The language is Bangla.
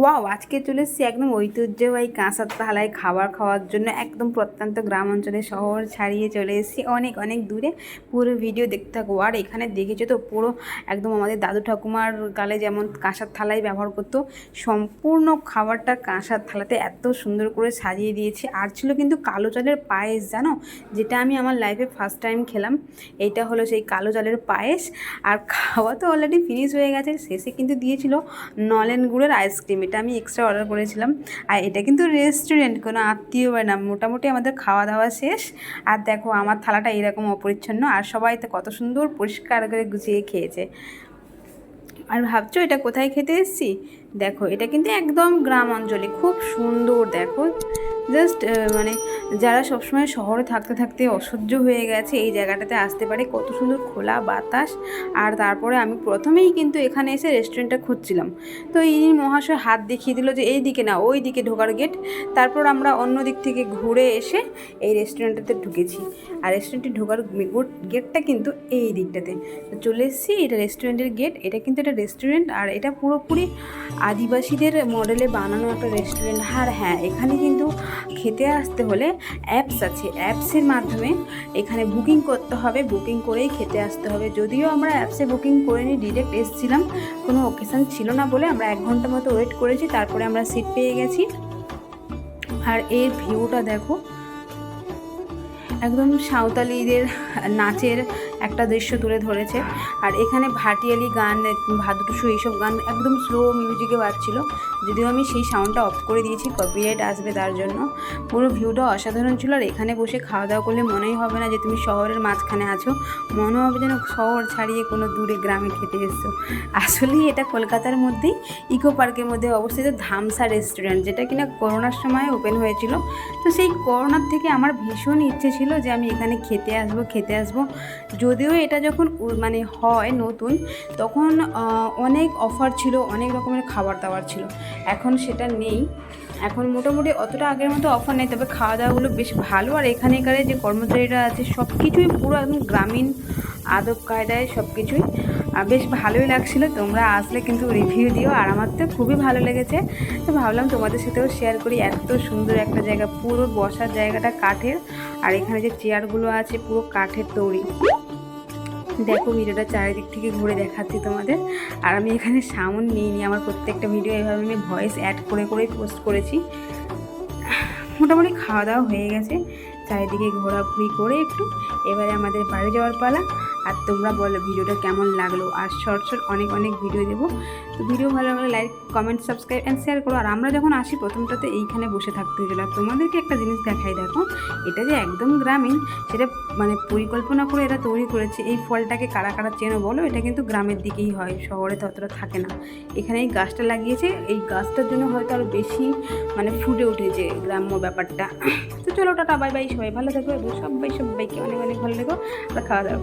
ওয়াও আজকে চলে এসেছি একদম ঐতিহ্যবাহী কাঁসার থালায় খাবার খাওয়ার জন্য একদম প্রত্যন্ত গ্রাম অঞ্চলে শহর ছাড়িয়ে চলে এসেছি। অনেক অনেক দূরে পুরো ভিডিও দেখতে থাকব আর এখানে দেখেছ তো পুরো একদম আমাদের দাদু ঠাকুমার গালে যেমন কাঁসার থালাই ব্যবহার করতো, সম্পূর্ণ খাবারটা কাঁসার থালাতে এত সুন্দর করে সাজিয়ে দিয়েছে। আর ছিল কিন্তু কালো চালের পায়েস, জানো? যেটা আমি আমার লাইফে ফার্স্ট টাইম খেলাম। এইটা হলো সেই কালো চালের পায়েস। আর খাওয়া তো অলরেডি ফিনিশ হয়ে গেছে। শেষে কিন্তু দিয়েছিল নলেন গুড়ের আইসক্রিম এটা আমি এক্সট্রা অর্ডার করেছিলাম। আর এটা কিন্তু রেস্টুরেন্ট কোনো আত্মীয় হয় না, মোটামুটি আমাদের খাওয়া দাওয়া শেষ। আর দেখো, আমার থালাটা এরকম অপরিচ্ছন্ন, আর সবাই তো কত সুন্দর পরিষ্কার করে গুছিয়ে খেয়েছে। আর ভাবছ এটা কোথায় খেতে এসেছি? দেখো, এটা কিন্তু একদম গ্রাম অঞ্চলে খুব সুন্দর, দেখো। জাস্ট মানে যারা সবসময় শহরে থাকতে থাকতে অসহ্য হয়ে গেছে, এই জায়গাটাতে আসতে পারে। কত সুন্দর খোলা বাতাস। আর তারপরে আমি প্রথমেই কিন্তু এখানে এসে রেস্টুরেন্টটা খুঁজছিলাম। তো ইনি মহাশয় হাত দেখিয়ে দিল যে এই দিকে না ওই দিকে ঢোকার গেট তারপর আমরা অন্য দিক থেকে ঘুরে এসে এই রেস্টুরেন্টটাতে ঢুকেছি। আর রেস্টুরেন্টে ঢোকার গেটটা কিন্তু এই দিকটাতে। চলে এসেছি, এটা রেস্টুরেন্টের গেট এটা কিন্তু একটা রেস্টুরেন্ট আর এটা পুরোপুরি আদিবাসীদের মডেলে বানানো একটা রেস্টুরেন্ট আর হ্যাঁ এখানে কিন্তু খেতে আসতে হলে অ্যাপস আছে। অ্যাপসের মাধ্যমে এখানে বুকিং করতে হবে। বুকিং করেই খেতে আসতে হবে। যদিও আমরা অ্যাপসে বুকিং করে নিই ডিরেক্ট এসেছিলাম, কোনো ওকেশন ছিল না বলে আমরা এক ঘণ্টা মতো ওয়েট করেছি, তারপরে আমরা সিট পেয়ে গেছি। আর এর ভিউটা দেখো, একদম সাঁওতালিদের নাচের একটা দৃশ্য তুলে ধরেছে। আর এখানে ভাটিয়ালি গান, ভাদুটুসু এইসব গান একদম স্লো মিউজিকে বাজছিল। যদিও আমি সেই সাউন্ডটা অফ করে দিয়েছি কপিরাইট আসবে তার জন্য। পুরো ভিউটা অসাধারণ ছিল আর এখানে বসে খাওয়া দাওয়া করলে মনেই হবে না যে তুমি শহরের মাঝখানে আছো। মনে হবে যেন শহর ছাড়িয়ে কোনো দূরে গ্রামে খেতে এসছো। আসলেই এটা কলকাতার মধ্যেই ইকো পার্কের মধ্যে অবস্থিত ধামসা রেস্টুরেন্ট যেটা কিনা করোনার সময় ওপেন হয়েছিল। তো সেই করোনার থেকে আমার ভীষণ ইচ্ছে ছিল যে আমি এখানে খেতে আসব খেতে আসব। যদিও এটা যখন মানে হয় নতুন, তখন অনেক অফার ছিল, অনেক রকমের খাবার দাবার ছিল। এখন সেটা নেই। এখন মোটামুটি অতটা আগের মতো অফার নেই, তবে খাওয়া দাওয়াগুলো বেশ ভালো। আর এখানেকার যে কর্মচারীরা আছে সব কিছুই পুরো একদম গ্রামীণ আদব কায়দায় সব কিছুই বেশ ভালোই লাগছিল, তোমরা আসলে কিন্তু রিভিউ দিও। আর আমার তো খুবই ভালো লেগেছে। তো ভাবলাম তোমাদের সাথেও শেয়ার করি, এত সুন্দর একটা জায়গা, পুরো বসার জায়গাটা কাঠের। আর এখানে যে চেয়ারগুলো আছে, পুরো কাঠের তৈরি। দেখো ভিডিওটা চারিদিক থেকে ঘুরে দেখাচ্ছি তোমাদের। আর আমি এখানে সাউন্ড নিইনি, আমার প্রত্যেকটা ভিডিও এভাবে আমি ভয়েস অ্যাড করে করে পোস্ট করেছি। মোটামুটি খাওয়া দাওয়া হয়ে গেছে, চারিদিকে ঘোরাঘুরি করে একটু এবারে আমাদের বাড়ি যাওয়ার পালা, আর তোমরা বলো ভিডিওটা কেমন লাগল। আর শর্ট শর্ট অনেক অনেক ভিডিও দেবো। তো ভিডিও ভালো লাগলে like comment subscribe and share করো। আর আমরা যখন আসি প্রথমটাতে এইখানে বসে থাকতে হয়েছিল। আর তোমাদেরকে একটা জিনিস দেখাই, দেখো, এটা যে একদম গ্রামীণ, সেটা মানে পরিকল্পনা করে এরা তৈরি করেছে। এই ফলটাকে কারা কারা চেনো বলো? এটা কিন্তু গ্রামের দিকেই হয়, শহরে তো অতটা থাকে না। এখানে এই গাছটা লাগিয়েছে। এই গাছটার জন্য হয়তো আরও বেশি মানে ফুটে উঠেছে। গ্রাম্য ব্যাপারটা। তো চলো, টাটা বাই বাই সবাই ভালো থাকবে সবাই সবাইকে অনেক অনেক ভালো লাগো আর খাওয়া দাওয়া